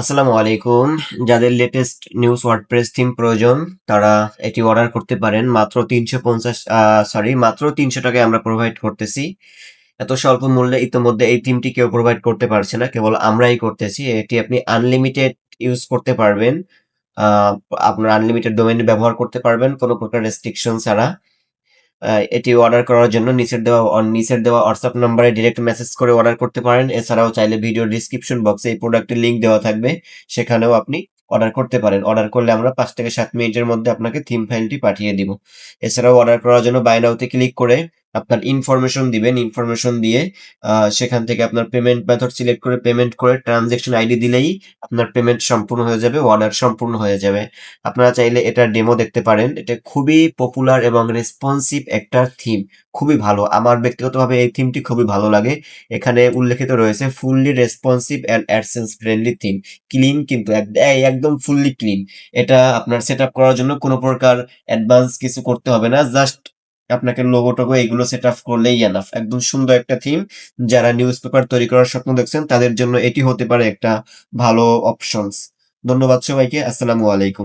আসসালামু আলাইকুম। যাদের লেটেস্ট নিউজ ওয়ার্ডপ্রেস থিম প্রয়োজন, তারা এটি অর্ডার করতে পারেন। মাত্র তিনশো পঞ্চাশ সরি মাত্র তিনশো টাকায় আমরা প্রোভাইড করতেছি। এত স্বল্প মূল্যে ইতিমধ্যে এই থিমটি কেউ প্রোভাইড করতে পারছে না, কেবল আমরাই করতেছি। এটি আপনি আনলিমিটেড ইউজ করতে পারবেন। আপনার আনলিমিটেড ডোমেন ব্যবহার করতে পারবেন, কোনো প্রকার রেস্ট্রিকশন ছাড়া। এটি অর্ডার করার জন্য নিচের দেওয়া নিচের দেওয়া হোয়াটসঅ্যাপ নাম্বারে ডিরেক্ট মেসেজ করে অর্ডার করতে পারেন। এছাড়াও চাইলে ভিডিও ডিসক্রিপশন বক্সে এই প্রোডাক্টের লিঙ্ক দেওয়া থাকবে। সেখানেও আপনি অর্ডার করতে পারেন। অর্ডার করলে আমরা পাঁচ থেকে সাত মিনিটের মধ্যে আপনাকে থিম ফাইলটি পাঠিয়ে দিব। এছাড়াও অর্ডার করার জন্য বাই নাওতে ক্লিক করে আপনার ইনফরমেশন দিবেন ইনফরমেশন দিয়ে সেখান থেকে আপনার পেমেন্ট মেথড সিলেক্ট করে পেমেন্ট করে ট্রানজেকশন আইডি দিলেই আপনার পেমেন্ট সম্পূর্ণ হয়ে যাবে অর্ডার সম্পূর্ণ হয়ে যাবে। আপনারা চাইলে এটার ডেমো দেখতে পারেন। এটা খুবই পপুলার এবং রেসপন্সিভ একটা থিম খুবই ভালো। আমার ব্যক্তিগতভাবে এই থিমটি খুবই ভালো লাগে। এখানে উল্লেখিত রয়েছে fully responsive and AdSense friendly theme clean কিন্তু একদম ফুললি ক্লিন এটা আপনার সেট করার জন্য কোনো প্রকার অ্যাডভান্স কিছু করতে হবে না। জাস্ট আপনাকে লোগো টোগো এগুলো সেট আপ করলেই এনাফ একদম সুন্দর একটা থিম যারা নিউজ পেপার তৈরি করার স্বপ্ন দেখছেন, তাদের জন্য এটি হতে পারে একটা ভালো অপশনস ধন্যবাদ সবাইকে। আসসালামু আলাইকুম।